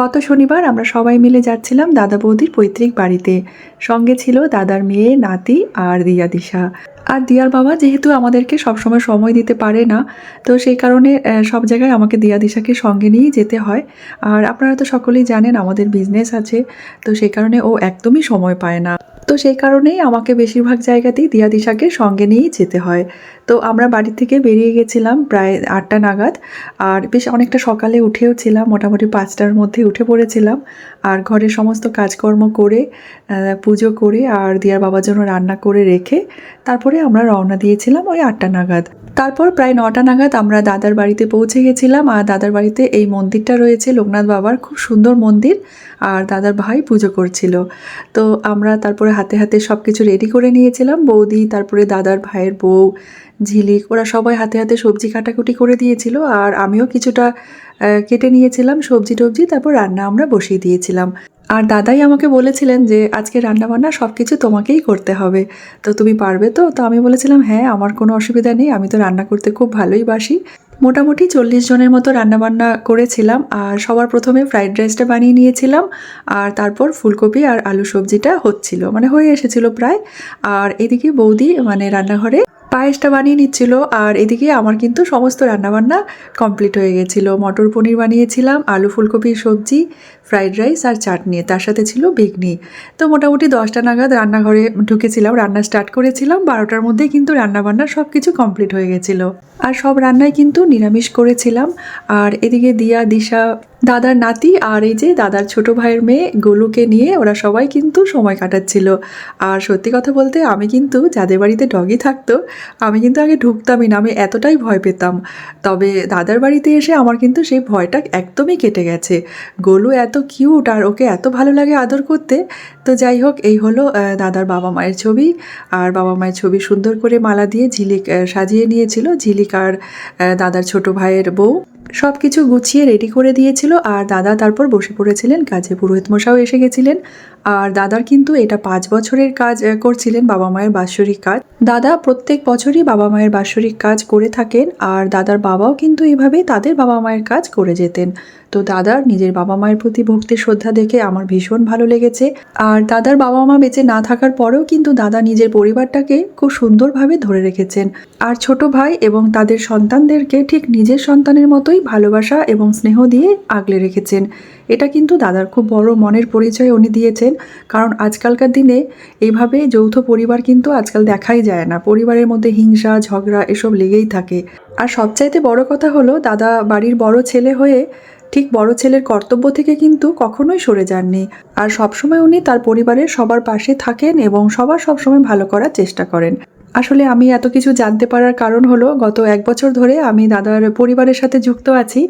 গত শনিবার আমরা সবাই মিলে যাচ্ছিলাম দাদা বৌদির পৈতৃক বাড়িতে। সঙ্গে ছিল দাদার মেয়ে, নাতি আর দিয়া দিশা। আর দিয়ার বাবা যেহেতু আমাদেরকে সবসময় সময় দিতে পারে না, তো সেই কারণে সব জায়গায় আমাকে দিয়া দিশাকে সঙ্গে নিয়েই যেতে হয়। আর আপনারা তো সকলেই জানেন আমাদের বিজনেস আছে, তো সেই কারণে ও একদমই সময় পায় না। তো সেই কারণেই আমাকে বেশিরভাগ জায়গাতেই দিয়া দিশাকে সঙ্গে নিয়েই যেতে হয়। তো আমরা বাড়ি থেকে বেরিয়ে গেছিলাম প্রায় আটটা নাগাদ আর বেশ অনেকটা সকালে উঠেও ছিলাম, মোটামুটি পাঁচটার মধ্যে উঠে পড়েছিলাম আর ঘরের সমস্ত কাজকর্ম করে পুজো করে আর দিয়ার বাবার জন্য রান্না করে রেখে তারপরে আমরা রওনা দিয়েছিলাম ওই আটটা নাগাদ। তারপর প্রায় নটা নাগাদ আমরা দাদার বাড়িতে পৌঁছে গেছিলাম, আর দাদার বাড়িতে এই মন্দিরটা রয়েছে, লোকনাথ বাবার খুব সুন্দর মন্দির, আর দাদার ভাই পুজো করছিল। তো আমরা তারপরে হাতে হাতে সব কিছু রেডি করে নিয়েছিলাম, বৌদি, তারপরে দাদার ভাইয়ের বউ, ঝিলিক, ওরা সবাই হাতে হাতে সবজি কাটাকুটি করে দিয়েছিল, আর আমিও কিছুটা কেটে নিয়েছিলাম সবজি টবজি তারপর রান্না আমরা বসিয়ে দিয়েছিলাম। আর দাদাই আমাকে বলেছিলেন যে, আজকে রান্নাবান্না সব কিছু তোমাকেই করতে হবে। তো তুমি পারবে তো? তো আমি বলেছিলাম হ্যাঁ আমার কোনো অসুবিধা নেই, আমি তো রান্না করতে খুব ভালোই বাসি। মোটামুটি চল্লিশ জনের মতো রান্নাবান্না করেছিলাম, আর সবার প্রথমে ফ্রাইড রাইসটা বানিয়ে নিয়েছিলাম, আর তারপর ফুলকপি আর আলু সবজিটা হচ্ছিল মানে হয়ে এসেছিল প্রায়। আর এদিকে বৌদি মানে রান্নাঘরে পায়েসটা বানিয়ে নিচ্ছিল, আর এদিকে আমার কিন্তু সমস্ত রান্নাবান্না কমপ্লিট হয়ে গেছিল। মটর পনির বানিয়েছিলাম, আলু ফুলকপির সবজি ফ্রাইড রাইস আর চাটনি, তার সাথে ছিল বেগনি। তো মোটামুটি দশটা নাগাদ রান্নাঘরে ঢুকেছিলাম, রান্না স্টার্ট করেছিলাম, বারোটার মধ্যেই কিন্তু রান্নাবান্না সব কিছু কমপ্লিট হয়ে গেছিল। আর সব রান্নাই কিন্তু নিরামিষ করেছিলাম। আর এদিকে দিয়া, দিশা, দাদার নাতি আর এই যে দাদার ছোট ভাইয়ের মেয়ে গোলুকে নিয়ে ওরা সবাই কিন্তু সময় কাটাচ্ছিল। আর সত্যি কথা বলতে আমি কিন্তু যাদের বাড়িতে ডগি থাকতো, আমি কিন্তু আগে ঢুকতামই না, আমি এতটাই ভয় পেতাম। তবে দাদার বাড়িতে এসে আমার কিন্তু সেই ভয়টা একদমই কেটে গেছে। গোলু এত কিউট আর ওকে এত ভালো লাগে আদর করতে তো যাই হোক, এই হলো দাদার বাবা মায়ের ছবি। আর বাবা মায়ের ছবি সুন্দর করে মালা দিয়ে ঝিলিক সাজিয়ে নিয়েছিল। ঝিলিক আর দাদার ছোট ভাইয়ের বউ। সব কিছু গুছিয়ে রেডি করে দিয়েছিল। আর দাদা তারপর বসে পড়েছিলেন কাজে। পুরোহিত মশাও এসে গেছিলেন। আর দাদার কিন্তু এটা পাঁচ বছরের কাজ করছিলেন বাবা মায়ের বাৎসরিক কাজ। দাদা প্রত্যেক বছরই বাবা মায়ের বাৎসরিক কাজ করে থাকেন। আর দাদার বাবাও কিন্তু এইভাবেই তাদের বাবা মায়ের কাজ করে যেতেন। তো দাদার নিজের বাবা মায়ের প্রতি ভক্তি, শ্রদ্ধা দেখে আমার ভীষণ ভালো লেগেছে। আর দাদার বাবা মা বেঁচে না থাকার পরেও কিন্তু দাদা নিজের পরিবারটাকে খুব সুন্দরভাবে ধরে রেখেছেন। আর ছোট ভাই এবং তাদের সন্তানদেরকে ঠিক নিজের সন্তানের মতোই ভালোবাসা এবং স্নেহ দিয়ে আগলে রেখেছেন। এটা কিন্তু দাদার খুব বড় মনের পরিচয় উনি দিয়েছেন, কারণ আজকালকার দিনে এইভাবে যৌথ পরিবার কিন্তু আজকাল দেখাই যায় না। পরিবারের মধ্যে হিংসা, ঝগড়া এসব লেগেই থাকে। আর সবচাইতে বড় কথা হলো, দাদা বাড়ির বড় ছেলে হয়ে ঠিক বড় ছেলের কর্তব্য থেকে কিন্তু কখনোই সরে যাননি। আর সবসময় উনি তার পরিবারের সবার পাশে থাকেন এবং সবার সবসময় ভালো করার চেষ্টা করেন। আসলে আমি এত কিছু জানতে পারার কারণ হলো, গত এক বছর ধরে আমি দাদার পরিবারের সাথে যুক্ত আছি।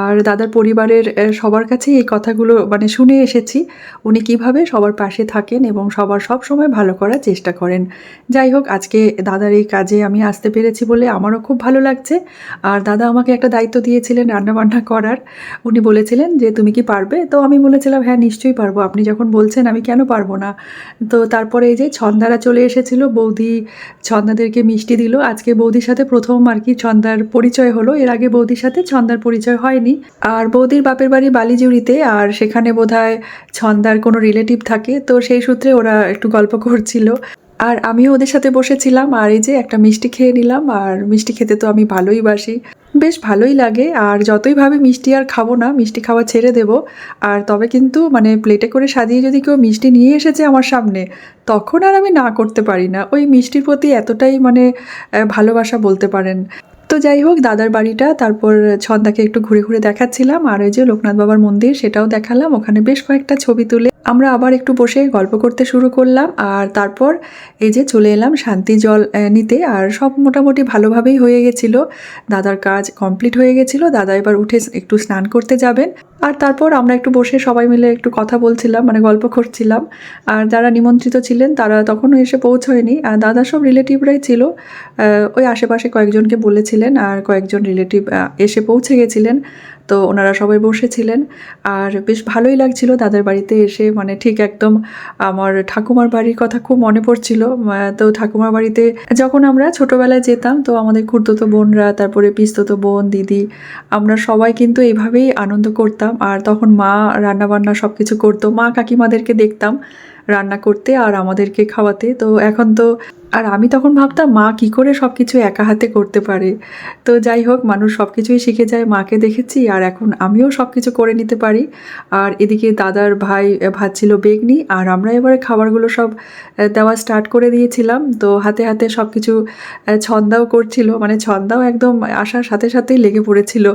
আর দাদার পরিবারের সবার কাছেই এই কথাগুলো মানে শুনে এসেছি। উনি কীভাবে সবার পাশে থাকেন এবং সবার সব সময় ভালো করার চেষ্টা করেন। যাই হোক, আজকে দাদার এই কাজে আমি আসতে পেরেছি বলে আমারও খুব ভালো লাগছে। আর দাদা আমাকে একটা দায়িত্ব দিয়েছিলেন রান্নাবান্না করার। উনি বলেছিলেন যে, তুমি কি পারবে? তো আমি বলেছিলাম হ্যাঁ নিশ্চয়ই পারব। আপনি যখন বলছেন, আমি কেন পারব না? তো তারপরে এই যে ছন্দারা চলে এসেছিল, বৌদি ছন্দাদেরকে মিষ্টি দিল। আজকে বৌদির সাথে প্রথম আর কি ছন্দার পরিচয় হলো। এর আগে বৌদির সাথে ছন্দার পরিচয় হয়নি। আর বৌদির বাপের বাড়ি বালিজুড়িতে, আর সেখানে বোধহয় ছন্দার কোনো রিলেটিভ থাকে। তো সেই সূত্রে ওরা একটু গল্প করছিল। আর আমিও ওদের সাথে বসেছিলাম আর এই যে একটা মিষ্টি খেয়ে নিলাম আর মিষ্টি খেতে তো আমি ভালোই বাসি। বেশ ভালোই লাগে আর যতই ভাবে মিষ্টি আর খাব না, মিষ্টি খাওয়া ছেড়ে দেব। আর তবে কিন্তু মানে প্লেটে করে সাজিয়ে যদি কেউ মিষ্টি নিয়ে এসেছে আমার সামনে, তখন আর আমি না করতে পারি না। ওই মিষ্টির প্রতি এতটাই মানে ভালোবাসা বলতে পারেন। তো যাই হোক, দাদার বাড়িটা, তারপর ছন্দাকে একটু ঘুরে ঘুরে দেখাচ্ছিলাম, আর ওই যে লোকনাথ বাবার মন্দির সেটাও দেখালাম, ওখানে বেশ কয়েকটা ছবি তুলে আমরা আবার একটু বসে গল্প করতে শুরু করলাম, আর তারপর এই যে চলে এলাম শান্তি জল নিতে, আর সব মোটামুটি ভালোভাবেই হয়ে গেছিল। দাদার কাজ কমপ্লিট হয়ে গেছিল, দাদা এবার উঠে একটু স্নান করতে যাবেন, আর তারপর আমরা একটু বসে সবাই মিলে একটু কথা বলছিলাম মানে গল্প করছিলাম, আর যারা নিমন্ত্রিত ছিলেন তারা তখনও এসে পৌঁছয়নি, আর দাদা সব রিলেটিভরাই ছিল ওই আশেপাশে কয়েকজনকে বলেছিলেন ছিলেন আর কয়েকজন রিলেটিভ এসে পৌঁছে গেছিলেন। তো ওনারা সবাই বসেছিলেন আর বেশ ভালোই লাগছিল দাদার বাড়িতে এসে। মানে ঠিক একদম আমার ঠাকুমার বাড়ির কথা খুব মনে পড়ছিল। তো ঠাকুমার বাড়িতে যখন আমরা ছোটোবেলায় যেতাম, তো আমাদের খুড়তো বোনরা, তারপরে পিস্তত বোন, দিদি, আমরা সবাই কিন্তু এইভাবেই আনন্দ করতাম। আর তখন মা রান্নাবান্না সব কিছু করতো। মা কাকিমাদেরকে দেখতাম রান্না করতে আর আমাদেরকে খাওয়াতে। তো এখন তো আর আমি তখন ভাবতাম, মা কি করে সব কিছু একা হাতে করতে পারে? তো যাই হোক, মানুষ সব কিছুই শিখে যায়, মাকে দেখেছি আর এখন আমিও সব কিছু করে নিতে পারি। আর এদিকে দাদার ভাই ভাজছিল বেগনি আর আমরা এবারে খাবারগুলো সব দেওয়া স্টার্ট করে দিয়েছিলাম। তো হাতে হাতে সব কিছু ছন্দাও করছিল মানে ছন্দাও একদম আসার সাথে সাথেই লেগে পড়েছিল।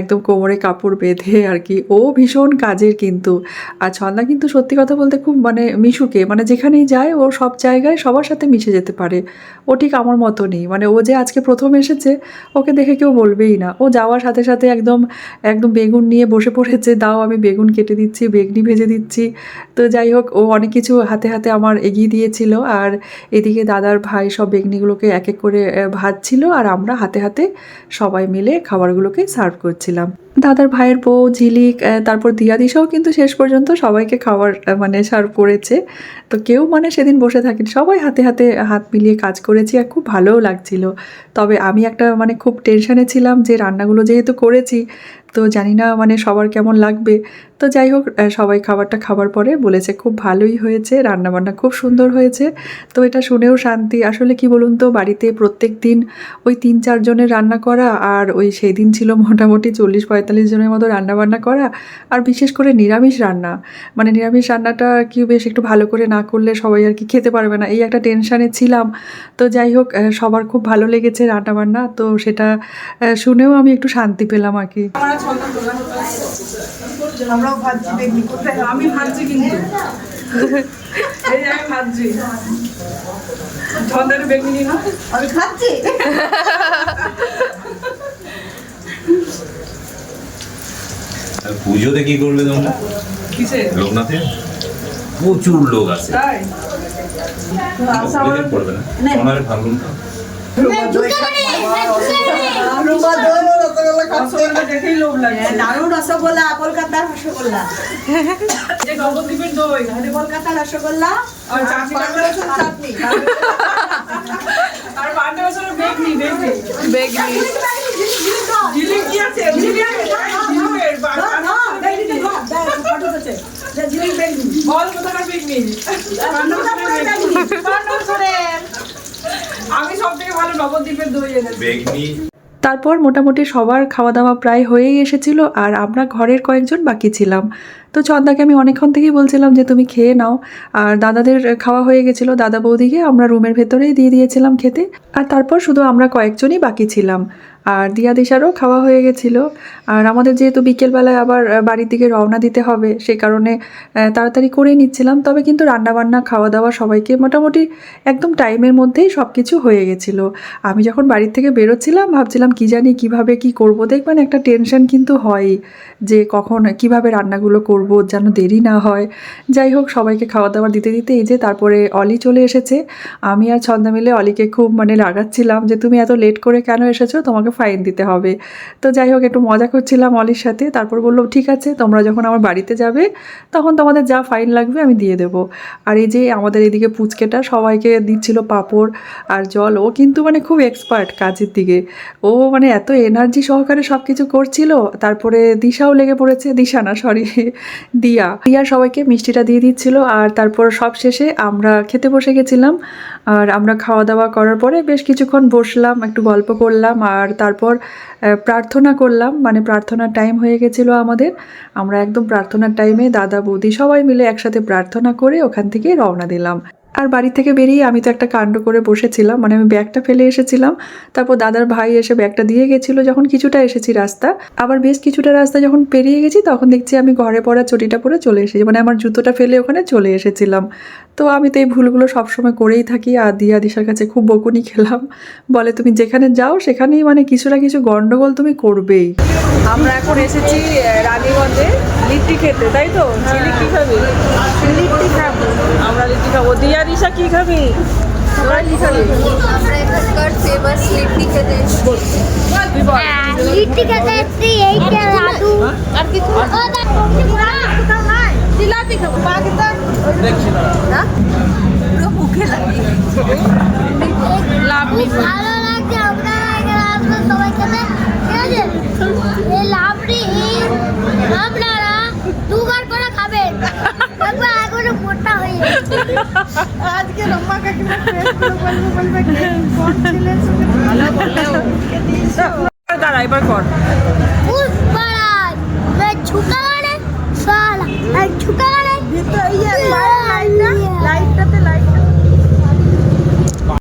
একদম কোমরে কাপড় বেঁধে আর কি। ও ভীষণ কাজের কিন্তু। আর ছন্দা কিন্তু সত্যি কথা বলতে খুব মানে মিশুকে মানে যেখানেই যায় ও সব জায়গায় সবার সাথে মিশে যেতে পারে। ও ঠিক আমার মতো নেই। মানে ও যে আজকে প্রথম এসেছে, ওকে দেখে কেউ বলবেই না। ও যাওয়ার সাথে সাথে একদম একদম বেগুন নিয়ে বসে পড়েছে। দাও, আমি বেগুন কেটে দিচ্ছি, বেগনি ভেজে দিচ্ছি। তো যাই হোক, ও অনেক কিছু হাতে হাতে আমার এগিয়ে দিয়েছিল। আর এদিকে দাদার ভাই সব বেগনিগুলোকে এক এক করে ভাজছিল। আর আমরা হাতে হাতে সবাই মিলে খাবারগুলোকে সার্ভ করছিলাম। দাদার ভাইয়ের বউ, ঝিলিক তারপর দিয়া দিশাও কিন্তু শেষ পর্যন্ত সবাইকে খাবার মানে সার্ভ করেছে। তো কেউ মানে সেদিন বসে থাকেনি। সবাই হাতে হাতে হাত মিলিয়ে কাজ করেছি আর খুব ভালোও লাগছিল। তবে আমি একটা মানে খুব টেনশানে ছিলাম যে রান্নাগুলো যেহেতু করেছি তো জানি না মানে সবার কেমন লাগবে। তো যাই হোক সবাই খাবারটা খাবার পরে বলেছে খুব ভালোই হয়েছে, রান্নাবান্না খুব সুন্দর হয়েছে। তো এটা শুনেও শান্তি। আসলে কি বলুন তো, বাড়িতে প্রত্যেক দিন ওই তিন চারজনের রান্না করা আর ওই সেই দিন ছিল মোটামুটি চল্লিশ পঁয়তাল্লিশ জনের মতো রান্নাবান্না করা আর বিশেষ করে নিরামিষ রান্না। মানে নিরামিষ রান্নাটা কি বেশ একটু ভালো করে না করলে সবাই আর কি খেতে পারবে না। এই একটা টেনশানে ছিলাম। তো যাই হোক সবার খুব ভালো লেগেছে রান্নাবান্না। তো সেটা শুনেও আমি একটু শান্তি পেলাম আর কি। আমরাও ভাবছি বেগনি কোথায়? আমি ভাবছি কিন্তু। এই আমি ভাবছি। ছন্দের বেগনি না? আমি খাচ্ছি পুজোতে কি করবে তোমরা? কিসে? লোকনাথে? প্রচুর লোক আছে। তাই? পুজোতে করবে না। দারুণ রসগোল্লা কলকাতার রসগোল্লা কলকাতার রসগোল্লা আর চাটনি পাঁচ রসুন চাটনি আর পাঁচটা বছর বেগনি বেগনি বেগনি ঝিলিক কি আছে ঝিলিক ঝিলিকের না, না, বেগনিতে ভাত, দেখ, ফটো দিচ্ছে। যে জিলিপি বেগনি। বল কোথাকার বেগনি আমি সব থেকে ভালো নবদ্বীপের দই এনেছি। বেগনি। তারপর মোটামুটি সবার খাওয়া দাওয়া প্রায় হয়েই এসেছিল আর আমরা ঘরের কয়েকজন বাকি ছিলাম। তো চন্দাকে আমি অনেকক্ষণ থেকেই বলছিলাম যে তুমি খেয়ে নাও। আর দাদাদের খাওয়া হয়ে গেছিল দাদা বৌদিকে আমরা রুমের ভেতরেই দিয়ে দিয়েছিলাম খেতে। আর তারপর শুধু আমরা কয়েকজনই বাকি ছিলাম। আর দিয়া দিশারও খাওয়া হয়ে গেছিল। আর আমাদের যেহেতু বিকেলবেলায় আবার বাড়ির দিকে রওনা দিতে হবে সেই কারণে তাড়াতাড়ি করেই নিচ্ছিলাম। তবে কিন্তু রান্নাবান্না খাওয়া দাওয়া সবাইকে মোটামুটি একদম টাইমের মধ্যেই সব কিছু হয়ে গেছিল। আমি যখন বাড়ির থেকে বেরোচ্ছিলাম, ভাবছিলাম কি জানি কীভাবে কি করব। দেখবেন একটা টেনশন কিন্তু হয়ই যে কখন কীভাবে রান্নাগুলো করব, যেন দেরি না হয়। যাই হোক, সবাইকে খাওয়া দাওয়া দিতে দিতে এই যে তারপরে অলি চলে এসেছে। আমি আর ছন্দা মিলে অলিকে খুব মানে রাগাচ্ছিলাম যে, তুমি এত লেট করে কেন এসেছ? তোমাকে ফাইন দিতে হবে। তো যাই হোক, একটু মজা করছিলাম অলির সাথে। তারপর বলল, ঠিক আছে, তোমরা যখন আমার বাড়িতে যাবে, তখন তোমাদের যা ফাইন লাগবে আমি দিয়ে দেবো। আর এই যে আমাদের এদিকে পুচকেটা সবাইকে দিচ্ছিল পাঁপড় আর জল। ও কিন্তু মানে খুব এক্সপার্ট কাজের দিকে। ও মানে এত এনার্জি সহকারে সব কিছু করছিল। তারপরে দিশাও লেগে পড়েছে। দিশা না সরি দিয়া। দিয়া সবাইকে মিষ্টিটা দিয়ে দিচ্ছিল। আর তারপর সব শেষে আমরা খেতে বসে গেছিলাম। আর আমরা খাওয়া দাওয়া করার পরে বেশ কিছুক্ষণ বসলাম, একটু গল্প করলাম আর তারপর প্রার্থনা করলাম। মানে প্রার্থনার টাইম হয়ে গেছিল আমাদের। আমরা একদম প্রার্থনার টাইমে দাদা, বৌদি সবাই মিলে একসাথে প্রার্থনা করে ওখান থেকে রওনা দিলাম। আর বাড়ি থেকে বেরিয়ে আমি তো একটা কাণ্ড করে বসেছিলাম মানে আমি ব্যাগটা ফেলে এসেছিলাম। তারপর দাদার ভাই এসে ব্যাগটা দিয়ে গেছিল যখন কিছুটা এসেছি রাস্তা। আবার বেশ কিছুটা রাস্তা যখন পেরিয়ে গেছি তখন দেখছি আমি ঘরে পড়া চটিটা পরে চলে এসেছি মানে আমার জুতোটা ফেলে ওখানে চলে এসেছিলাম। তো আমি তো এই ভুলগুলো সবসময় করেই থাকি আদি দিয়া দিশার কাছে খুব বকুনি খেলাম। বলে তুমি যেখানে যাও সেখানেই মানে কিছু না কিছু গন্ডগোল তুমি করবেই। আমরা এখন এসেছি রানীগঞ্জে লিট্টি খেতে তাই তো? লিট্টি খাব? লিট্টি খাবি। আমরা এখানকার ফেমাস লিট্টি খেতে এসেছি তুই বল লিট্টি খেতে এসছি এইটা লাডু আর কিছু ও দেখো জিলাপি খাব পাকিস্তান পুরো মুখে লাগিয়ে লাভ খুব ভালো লাগছে আপনারা এখানে আসবেন সবাই খেতে ঠিক আছে এই লাবড়ি আপনারা পুরো মোটা হয়ে আজকে রম্মা কাকিমা ফ্রেন্ডগুলো বলব বলবে কে কোন ছেলে সুখে ভালো বলে ওকে দিস দাঁড়া এবার কর। উস বড়া মে ঝুকা রে শালা আর ঝুকা রে ভিতর ইয়ে। লাইটটা লাইটটাতে লাইট